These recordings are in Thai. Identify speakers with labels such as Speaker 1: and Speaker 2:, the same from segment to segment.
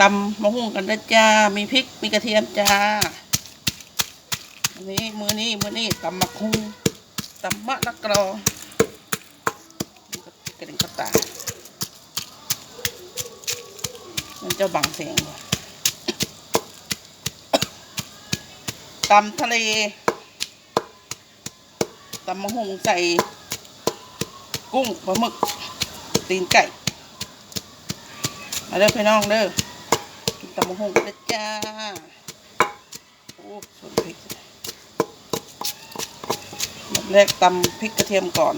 Speaker 1: ตำมะฮุ่งกันนะจ้า มีพริก มีกระเทียมจ้าอันนี้มือนี้มือนี้ตำมะฮุ่งตำมะละกรอนี่ก็กระเด็นกระตายมันจะบังเสียงตำทะเลตำมะฮุ่งใส่กุ้งปลาหมึกตีนไก่ มาเด้อพี่น้องเด้อกินตำมะฮุ่งกันนะจ้า โอ้ส่วนพริกอันดับแรกตำพริกกระเทียมก่อน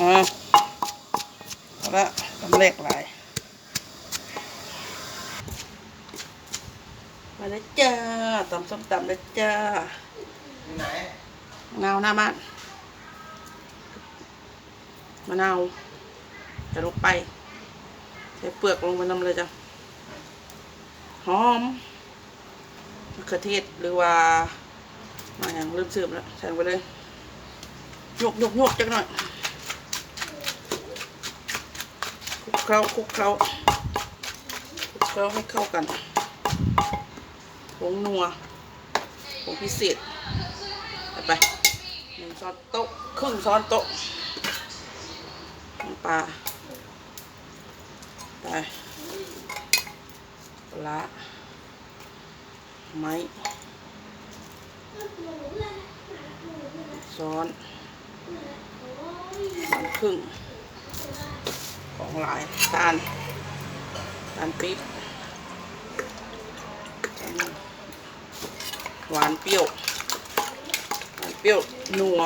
Speaker 1: อ่าเอาละตำแรกหลายมาแล้วจ้าตำส้มตำแล้วจ้า
Speaker 2: ไหน
Speaker 1: มะนาวหน้าบ้าน มะนาวจะลงไปใส่เปลือกลงไปน้ำเลยจ้ะหอมมะเขือเทศหรือว่ามาอย่างลืมสืบแล้วใส่ลงไปเลยยกยกยกจักหน่อยคลุกเคล้าคลุกเคล้าคลุกเคล้าให้เข้ากันผงนัวผงพิเศษไปไปหนึ่งช้อนโต๊ะครึ่งช้อนโต๊ะำปลาไปปลาไม้ช้อนน้ำครึ่งของหลายตาลตาลปี๊บหวานเปรี้ยวเปรี้ยวนัว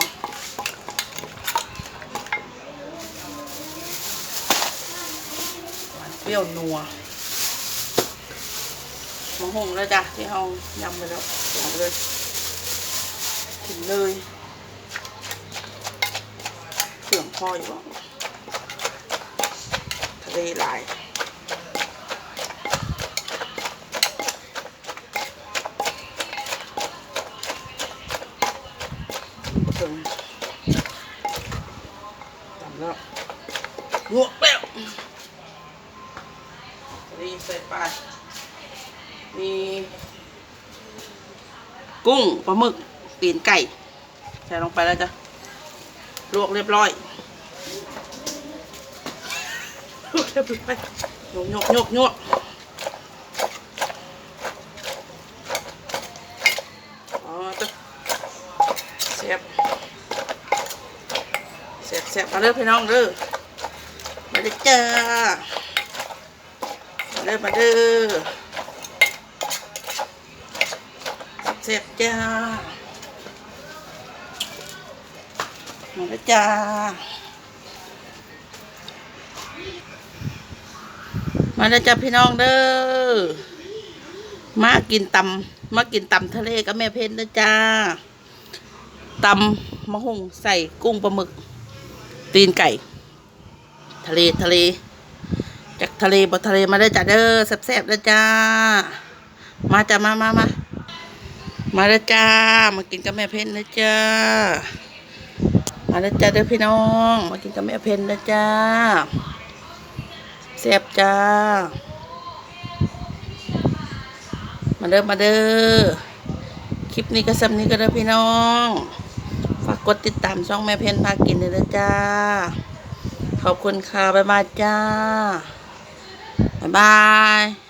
Speaker 1: หวาน เปรี้ยวนัวมะฮงแล้วจ้ะที่เอายำไปแล้วใส่เลยกินเลยเครื่องพออยู่บ่ทะเลหลายถึงตำแล้วงวกแล้ว รีใส่ไปมีกุ้งปลาหมึกตีนไก่ ใส่ลงไปแล้วจ้ะลวกเรียบร้อยลวกเรียบร้อยโยกโยกโยกโยกเสียบเสียบเสียบมาเด้อพี่น้องเด้อมาเด้อจ้า ด้อมาเด้อเสียบจ้ามาเด้อจ้ามาเด้อจ้าพี่น้องเด้อมากินตำมากินตำทะเลกับแม่เพนเด้อจ้าตำมะฮุงใส่กุ้งปลาหมึก ตีนไก่ ทะเลทะเล จากทะเลบนทะเลมาได้จ้าเด้อแซ่บๆเด้อจ้า มาจ้ามามามามาเด้อจ้า มากินกับแม่เพนนะจ้า มาเด้อจ้าเด้อพี่น้อง มากินกับแม่เพนนะจ้าแซ่บจ้า มาเด้อมาเด้อ คลิปนี้ก็สำนี้ก็ได้อพี่น้อง ฝากกดติดตามช่องแม่เพนพากินเลยนะจ้า ขอบคุณค่ะบ๊ายบายจ้า บ๊ายบาย